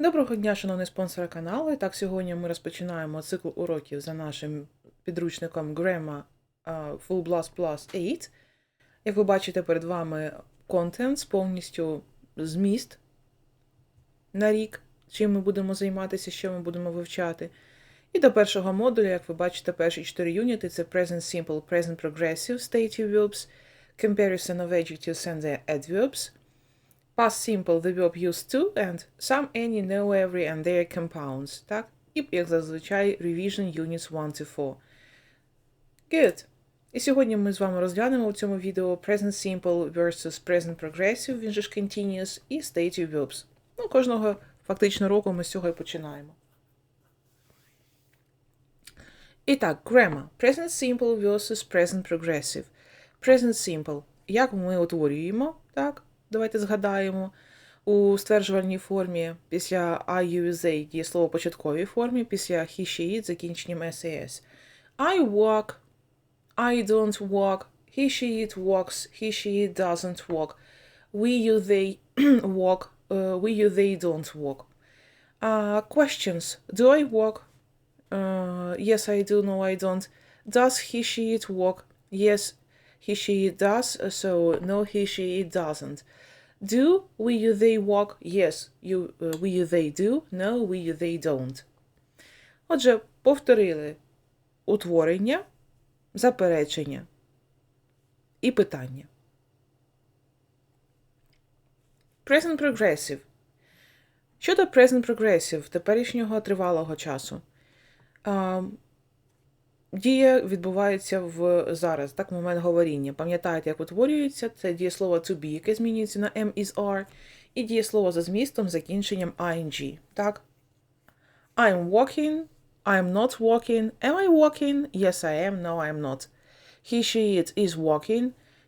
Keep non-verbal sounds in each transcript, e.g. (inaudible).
Доброго дня, шановні спонсори каналу. І так, сьогодні ми розпочинаємо цикл уроків за нашим підручником Grammar Full Blast Plus 8. Як ви бачите, перед вами контент, повністю зміст на рік, чим ми будемо займатися, що ми будемо вивчати. І до першого модуля, як ви бачите, перші чотири юніти це Present Simple, Present Progressive, Stative Verbs, Comparison of Adjectives and their Adverbs, Past simple the verb used to and some, any, no, every and their compounds. Так? І, як зазвичай, revision units 1 to 4. Good. І сьогодні ми з вами розглянемо у цьому відео present simple versus present progressive, він же ж continuous, і stative verbs. Ну, кожного фактично року ми з цього і починаємо. І так, grammar. Present simple versus present progressive. Present simple. Як ми утворюємо, так? Давайте згадаємо. У стверджувальній формі після I, you, they дієслово початковій формі, після he, she, it закінченням SAS. I walk, I don't walk, he, she, it walks, he, she, it doesn't walk. We, you, they walk, uh, we, you, they don't walk. Uh, questions. Do I walk? Uh, yes, I do. No, I don't. Does he, she, it walk? Yes, he, she, it does. So, no, he, she, it doesn't. Do we, you, they walk? Yes, you, uh, we, you, they do. No, we, you, they don't. Отже, повторили утворення, заперечення і питання. Present progressive. Щодо present progressive теперішнього тривалого часу. А, Дія відбувається в зараз, так, момент говоріння. Пам'ятаєте, як утворюється? Це дієслово to be, яке змінюється на M is R, і дієслово за змістом закінченням ing. Так? I'm walking, I'm not walking. Am I walking? Yes, I am. No, I'm not. He, she, it is walking.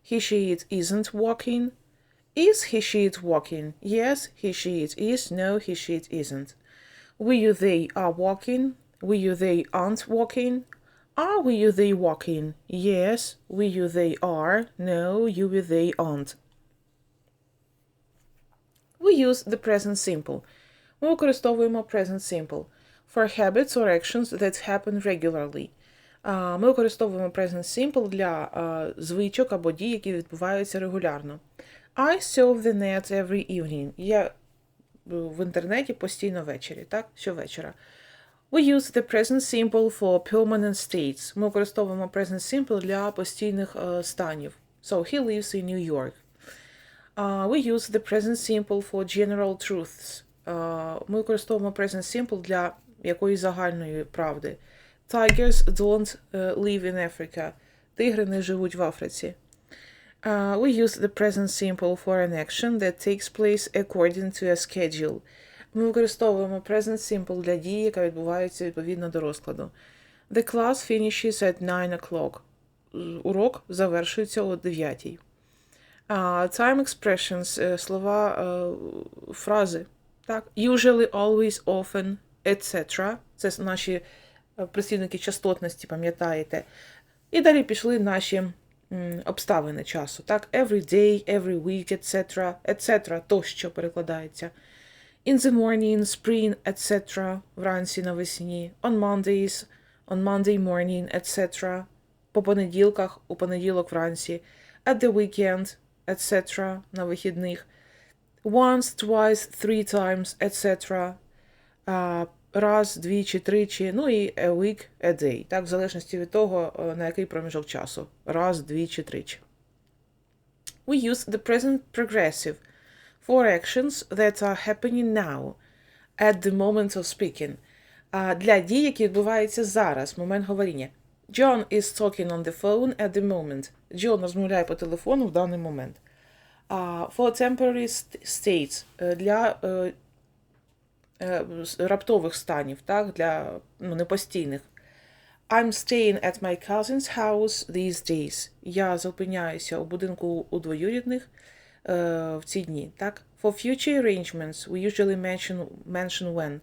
He, she, it isn't walking. Is he, she, it walking? Yes, he, she, it is. No, he, she, it isn't. We, you, they are walking. We, you, they aren't walking. Are we, you, they walking? Yes, we, you, they are. No, you, you, they aren't. We use the present simple. Ми використовуємо present simple for habits or actions that happen regularly. Ми використовуємо present simple для звичок або дій, які відбуваються регулярно. I surf the net every evening. Я е, в інтернеті постійно ввечері, так? Щовечора. We use the present simple for permanent states. Ми використовуємо present simple для постійних е, станів. So, he lives in New York. Uh, we use the present simple for general truths. Uh, ми використовуємо present simple для якоїсь загальної правди. Tigers don't uh, live in Africa. Тигри не живуть в Африці. Uh, we use the present simple for an action that takes place according to a schedule. Ми використовуємо present simple для дії, яка відбувається відповідно до розкладу. The class finishes at 9 o'clock. Урок завершується о 9. Uh, time expressions, е, слова, е, фрази. Так? Usually, always, often, etc. Це наші е, прислівники частотності, пам'ятаєте. І далі пішли наші м, обставини часу. Так? Every day, every week, etc. etc. тощо перекладається. In the morning, spring, etc. Вранці навесні. On Mondays, on Monday morning, etc. По понеділках, у понеділок вранці. At the weekend, etc. На вихідних. Once, twice, three times, etc. А, раз, двічі, тричі, ну і a week, a day. Так, в залежності від того, е, на який проміжок часу. Раз, двічі, тричі. We use the present progressive for actions that are happening now, at the moment of speaking. А, Для дій, які відбуваються зараз, момент говоріння. John is talking on the phone at the moment. Джон розмовляє по телефону в даний момент. А, for temporary st- states е, для е, с- раптових станів, так, для ну, непостійних. I'm staying at my cousin's house these days. Я зупиняюся у будинку у двоюрідних в ці дні. Так? For future arrangements we usually mention, mention when.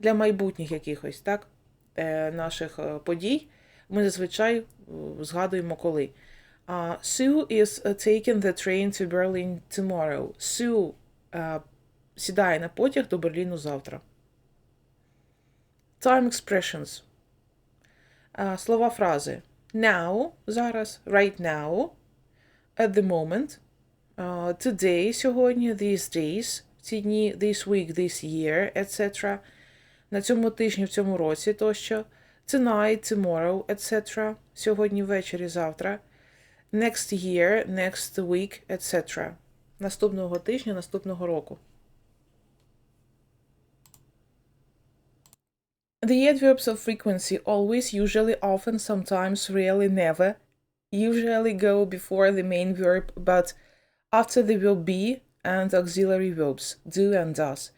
Для майбутніх якихось так, е, наших е, подій ми зазвичай е, згадуємо коли. Uh, Sue is uh, taking the train to Berlin tomorrow. Sue uh, сідає на потяг до Берліну завтра. Time expressions. А, Слова фрази. Now, зараз, right now, at the moment, а, today, сьогодні, these days, в ці дні, this week, this year, etc. На цьому тижні, в цьому році тощо. Tonight, tomorrow, etc. Сьогодні ввечері, завтра. Next year, next week, etc. Наступного тижня, наступного року. The adverbs of frequency always, usually, often, sometimes, rarely, never usually go before the main verb, but after the verb be and auxiliary verbs do and does.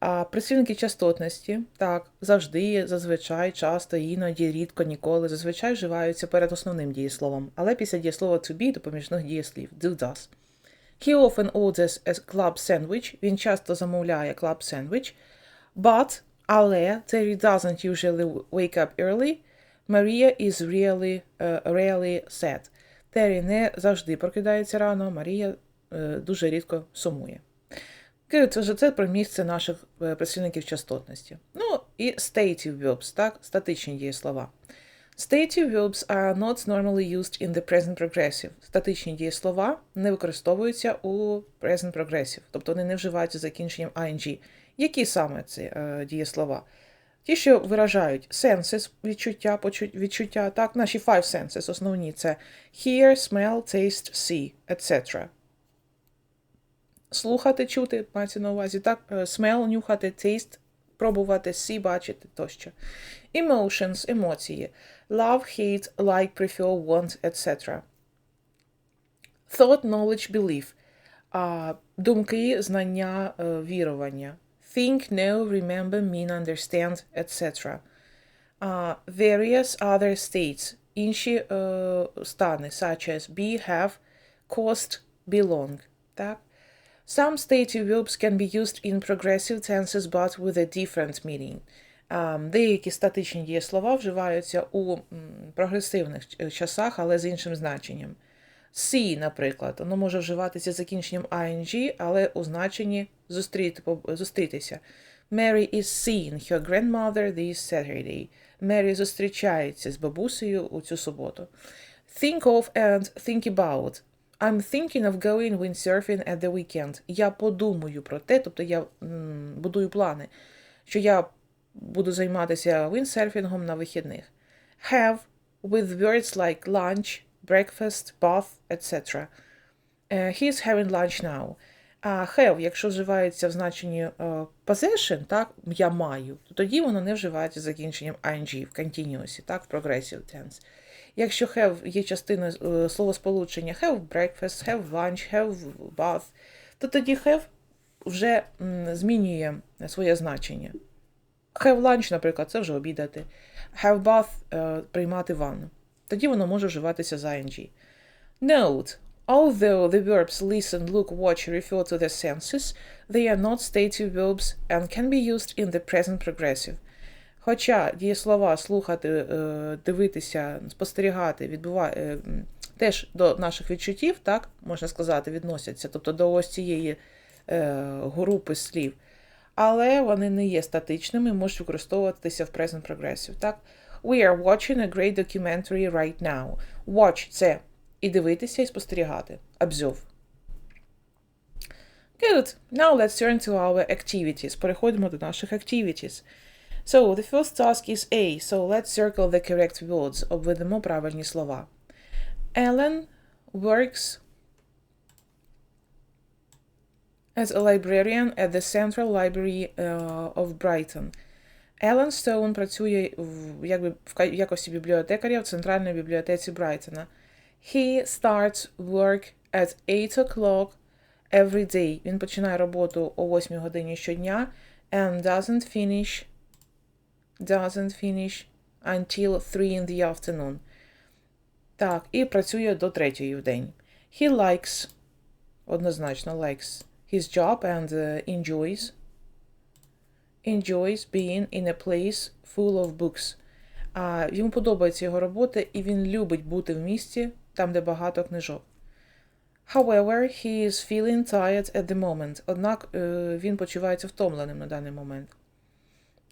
А працівники частотності, так, завжди, зазвичай, часто, іноді, рідко, ніколи, зазвичай вживаються перед основним дієсловом, але після дієслова to be допоміжних дієслів do does. He often orders a club sandwich. Він часто замовляє club sandwich. But, але, Terry doesn't usually wake up early. Maria is really, uh, rarely sad. Террі не завжди прокидається рано, Марія е, дуже рідко сумує. Good, отже, це про місце наших е, працівників частотності. Ну, і stative verbs, так, статичні дієслова. Stative verbs are not normally used in the present progressive. Статичні дієслова не використовуються у present progressive, тобто вони не вживаються закінченням ing. Які саме ці е, дієслова? Ті, що виражають senses, відчуття, відчуття, так, наші five senses основні це hear, smell, taste, see, etc. Слухати, чути, мається на увазі, так, е, smell, нюхати, taste, пробувати, see, бачити тощо. Emotions, емоції. Love, hate, like, prefer, want, etc. Thought, knowledge, belief. Думки, знання, е, вірування. Think, know, remember, mean, understand, etc. А, various other states. Інші е, стани, such as be, have, cost, belong. Так? Some stative verbs can be used in progressive tenses, but with a different meaning. Um, деякі статичні дієслова вживаються у м, прогресивних ч- часах, але з іншим значенням. See, наприклад, воно може вживатися закінченням ing, але у значенні зустріти, зустрітися. Mary is seeing her grandmother this Saturday. Мері зустрічається з бабусею у цю суботу. Think of and think about. I'm thinking of going windsurfing at the weekend. Я подумаю про те, тобто я м, будую плани, що я буду займатися віндсерфінгом на вихідних. Have with words like lunch, breakfast, bath, etc. Uh, he's having lunch now. А have, якщо вживається в значенні е, possession, так, я маю, то тоді воно не вживається закінченням ing в continuous, так, в progressive tense. Якщо have є частиною е, словосполучення have breakfast, have lunch, have bath, то тоді have вже змінює своє значення. Have lunch, наприклад, це вже обідати. Have bath е, приймати ванну. Тоді воно може вживатися за ing. Note. Although the verbs listen, look, watch refer to the senses, they are not stative verbs and can be used in the present progressive. Хоча дієслова слухати, е, дивитися, спостерігати відбува... е, теж до наших відчуттів, так, можна сказати, відносяться, тобто до ось цієї е, групи слів, але вони не є статичними, можуть використовуватися в present progressive. Так? We are watching a great documentary right now. Watch – це і дивитися, і спостерігати. Observe. Good. Now let's turn to our activities. Переходимо до наших activities. So, the first task is A, so let's circle the correct words. Обведемо правильні слова. Ellen works as a librarian at the Central Library uh, of Brighton. Елен Стоун працює в, якби, в якості бібліотекаря в Центральній бібліотеці Брайтона. He starts work at 8 o'clock every day. Він починає роботу о 8 годині щодня and doesn't finish doesn't finish until 3 in the afternoon. Так, і працює до третьої в день. He likes, однозначно likes his job and uh, enjoys enjoys being in a place full of books. А йому подобається його робота, і він любить бути в місті, там, де багато книжок. However, he is feeling tired at the moment. Однак е, він почувається втомленим на даний момент.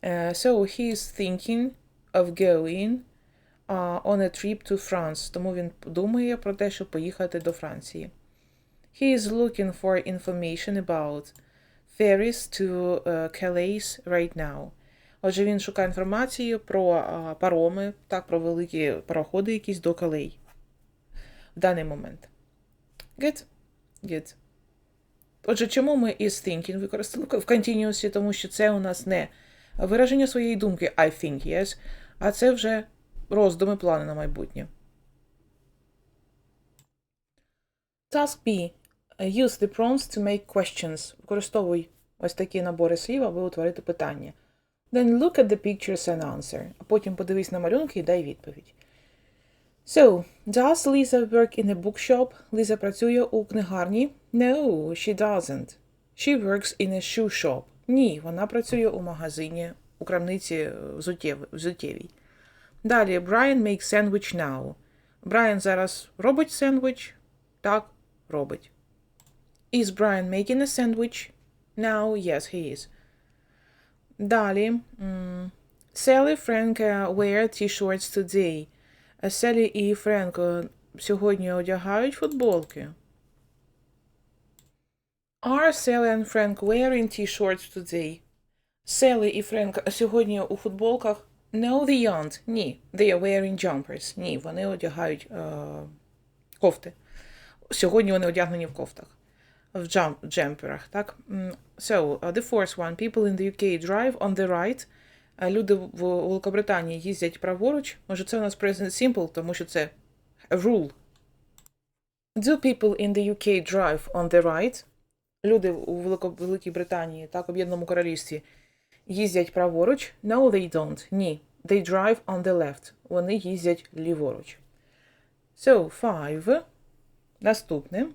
Е, so he is thinking of going on a trip to France. Тому він думає про те, щоб поїхати до Франції. He is looking for information about ferries to uh, Calais right now. Отже, він шукає інформацію про пароми, так, про великі пароходи якісь до Калей в даний момент. Good? Good. Отже, чому ми is thinking використали в continuous, тому що це у нас не вираження своєї думки I think, yes, а це вже роздуми, плани на майбутнє. Task B. Use the prompts to make questions. Використовуй ось такі набори слів, аби утворити питання. Then look at the pictures and answer. А потім подивись на малюнки і дай відповідь. So, does Lisa work in a bookshop? Ліза працює у книгарні? No, she doesn't. She works in a shoe shop. Ні, вона працює у магазині, у крамниці е, взуттєв- взуттєвій. Далі, Brian makes sandwich now. Брайан зараз робить сендвіч? Так, робить. Is Brian making a sandwich? Now, yes, he is. Далі. м, Sally Frank uh, wear t-shirts today. Е, Селі і Френк е, сьогодні одягають футболки. Are Sally and Frank wearing t-shirts today? Селі і Френк сьогодні у футболках? No, they aren't. Ні. They are wearing jumpers. Ні, вони одягають е, кофти. Сьогодні вони одягнені в кофтах. В джам, джемперах, так? So, uh, the fourth one. People in the UK drive on the right. Е, Люди в Великобританії їздять праворуч. Може, це у нас present simple, тому що це rule. Do people in the UK drive on the right? Люди у Велико- Великій Британії, так, Об'єднаному Королівстві, їздять праворуч. No, they don't. Ні. They drive on the left. Вони їздять ліворуч. So, five. Наступне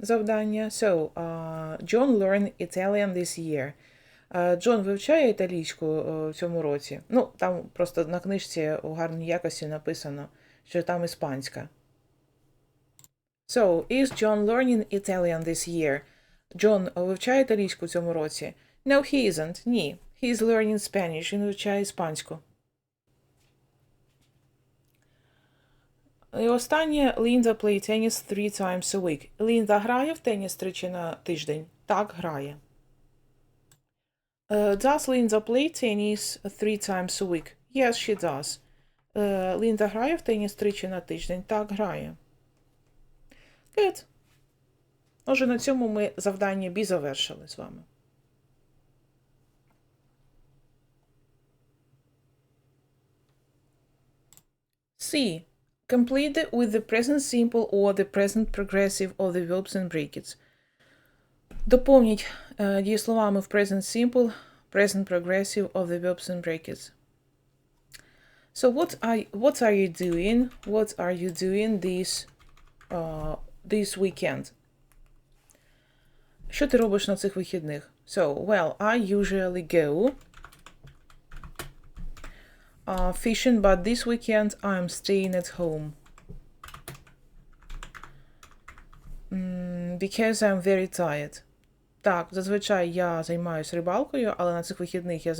завдання. So, uh, John learned Italian this year. Джон вивчає італійську е, в цьому році. Ну, там просто на книжці у гарній якості написано, що там іспанська. So, is John learning Italian this year? Джон вивчає італійську в цьому році? No, he isn't. Ні. He is learning Spanish. Він вивчає іспанську. І останнє Лінда play tennis three times a week. Лінда грає в теніс тричі на тиждень? Так, грає. Uh, does Linda play tennis three times a week? Yes, she does. Uh, Лінда грає в теніс тричі на тиждень? Так, грає. Good. Отже, на цьому ми завдання B завершили з вами. C. Complete it with the present simple or the present progressive of the verbs and brackets. Доповніть е, дієсловами в present simple, present progressive of the verbs and brackets. So what are what are you doing? What are you doing this uh, this weekend? Що ти робиш на цих вихідних? So, well, I usually go uh, fishing, but this weekend I'm staying at home. Mm, because I'm very tired. Так, зазвичай я займаюся рибалкою, але на цих вихідних я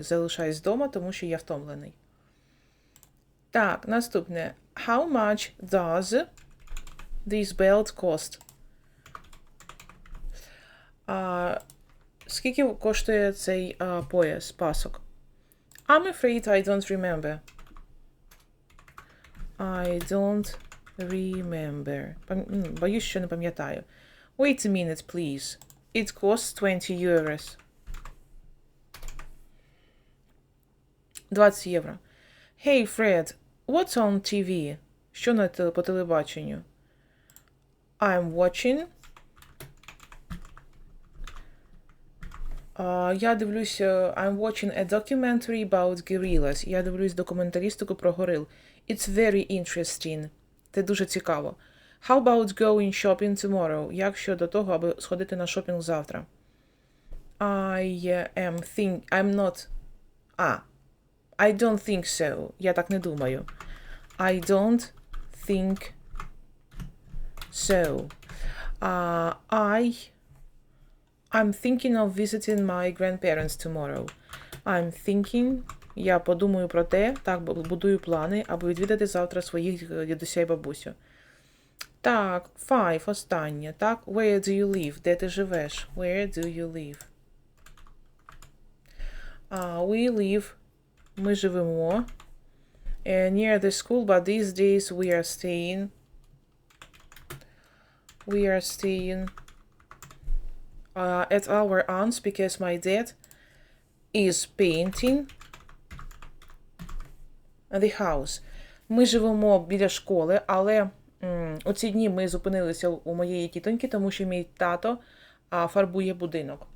залишаюсь вдома, тому що я втомлений. Так, наступне. How much does this belt cost? А, скільки коштує цей а, пояс, пасок? I'm afraid I don't remember. I don't remember. Пам- м, Боюсь, що не пам'ятаю. Wait a minute, please. It costs 20 euros. 20 євро. Hey, Fred, what's on TV? Що на теле- по телебаченню? I'm watching. я дивлюсь, е, I'm watching a documentary about gorillas. Я дивлюсь документалістику про горил. It's very interesting. Це дуже цікаво. How about going shopping tomorrow? Як щодо того, аби сходити на шопінг завтра? I am think... I'm not... А. I don't think so. Я так не думаю. I don't think so. Uh, I I'm thinking of visiting my grandparents tomorrow. I'm thinking. Я подумаю про те, так, бу- будую плани, аби відвідати завтра своїх е, дідуся і бабусю. Так, five, останнє. Так, where do you live? Де ти живеш? Where do you live? Uh, we live. Ми живемо. е, near the school, but these days we are staying. We are staying Uh, at our aunt's because my dad is painting the house. Ми живемо біля школи, але у ці дні ми зупинилися у моєї тітоньки, тому що мій тато фарбує будинок.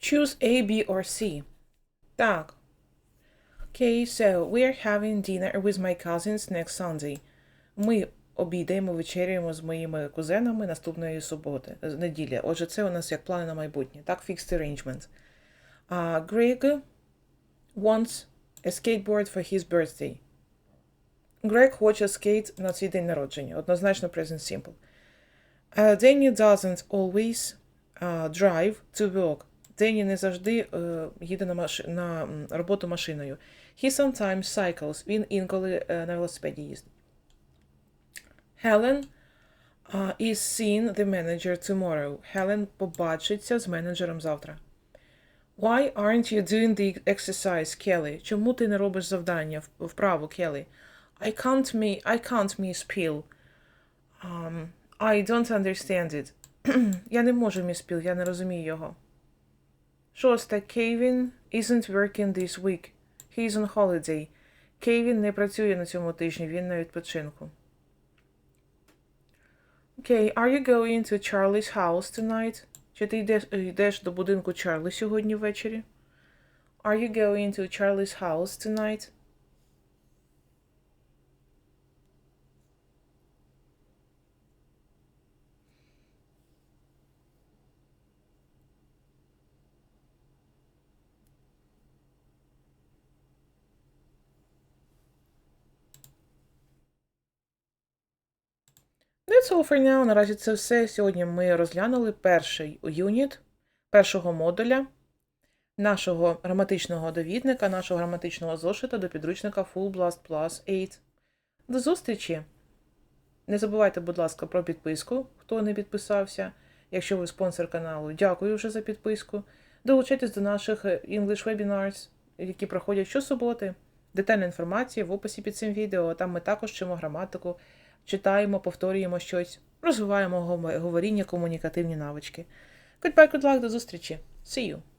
Choose A, B, or C. Так. Okay, so we're having dinner with my cousins next Sunday. Ми обідаємо, вечеряємо з моїми кузенами наступної суботи, з неділі. Отже, це у нас як плани на майбутнє. Так, fixed arrangement. Uh, Greg wants a skateboard for his birthday. Грег хоче скейт на свій день народження. Однозначно present simple. Uh, Danny doesn't always uh, drive to work. Дені не завжди е, їде на, маш... на роботу машиною. He sometimes cycles. Він інколи е, на велосипеді їздить. Helen uh, is seeing the manager tomorrow. Helen побачиться з менеджером завтра. Why aren't you doing the exercise, Kelly? Чому ти не робиш завдання вправо, Kelly? I can't me I can't miss Peel. Um, I don't understand it. (clears throat) я не можу міс Піл, я не розумію його. Шосте. Kevin isn't working this week. He's on holiday. Кевін не працює на цьому тижні, він на відпочинку. Окей, are you going to Charlie's house tonight? Чи ти йдеш, е, йдеш до будинку Чарлі сьогодні ввечері? Are you going to Charlie's house tonight? That's for now. Наразі це все. Сьогодні ми розглянули перший юніт першого модуля нашого граматичного довідника, нашого граматичного зошита до підручника Full Blast Plus 8. До зустрічі! Не забувайте, будь ласка, про підписку, хто не підписався. Якщо ви спонсор каналу, дякую вже за підписку. Долучайтесь до наших English Webinars, які проходять щосуботи. Детальна інформація в описі під цим відео. Там ми також вчимо граматику, читаємо, повторюємо щось, розвиваємо говоріння, комунікативні навички. Goodbye, good luck, до зустрічі. See you!